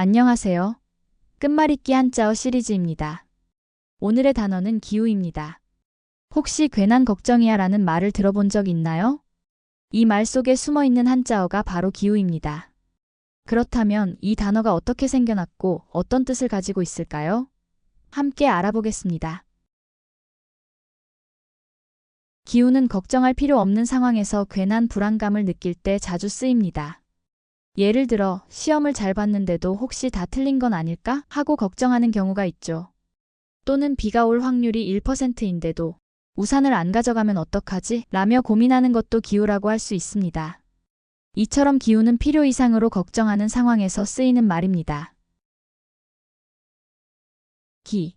안녕하세요. 끝말잇기 한자어 시리즈입니다. 오늘의 단어는 기우입니다. 혹시 괜한 걱정이야 라는 말을 들어본 적 있나요? 이 말 속에 숨어 있는 한자어가 바로 기우입니다. 그렇다면 이 단어가 어떻게 생겨났고 어떤 뜻을 가지고 있을까요? 함께 알아보겠습니다. 기우는 걱정할 필요 없는 상황에서 괜한 불안감을 느낄 때 자주 쓰입니다. 예를 들어 시험을 잘 봤는데도 혹시 다 틀린 건 아닐까 하고 걱정하는 경우가 있죠. 또는 비가 올 확률이 1%인데도 우산을 안 가져가면 어떡하지? 라며 고민하는 것도 기우라고 할 수 있습니다. 이처럼 기우는 필요 이상으로 걱정하는 상황에서 쓰이는 말입니다. 기.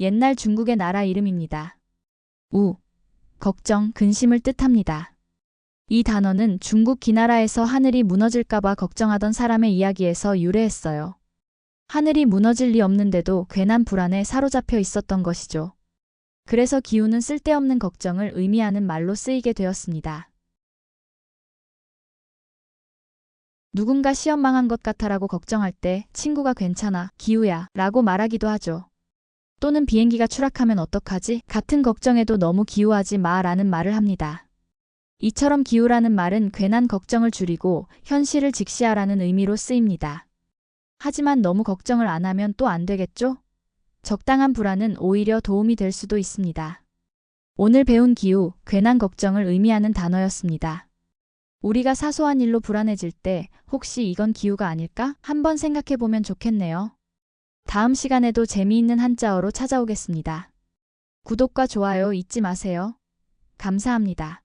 옛날 중국의 나라 이름입니다. 우. 걱정, 근심을 뜻합니다. 이 단어는 중국 기나라에서 하늘이 무너질까봐 걱정하던 사람의 이야기에서 유래했어요. 하늘이 무너질 리 없는데도 괜한 불안에 사로잡혀 있었던 것이죠. 그래서 기우는 쓸데없는 걱정을 의미하는 말로 쓰이게 되었습니다. 누군가 시험 망한 것 같아라고 걱정할 때 친구가 괜찮아, 기우야 라고 말하기도 하죠. 또는 비행기가 추락하면 어떡하지? 같은 걱정에도 너무 기우하지 마 라는 말을 합니다. 이처럼 기우라는 말은 괜한 걱정을 줄이고 현실을 직시하라는 의미로 쓰입니다. 하지만 너무 걱정을 안 하면 또 안 되겠죠? 적당한 불안은 오히려 도움이 될 수도 있습니다. 오늘 배운 기우, 괜한 걱정을 의미하는 단어였습니다. 우리가 사소한 일로 불안해질 때 혹시 이건 기우가 아닐까? 한번 생각해 보면 좋겠네요. 다음 시간에도 재미있는 한자어로 찾아오겠습니다. 구독과 좋아요 잊지 마세요. 감사합니다.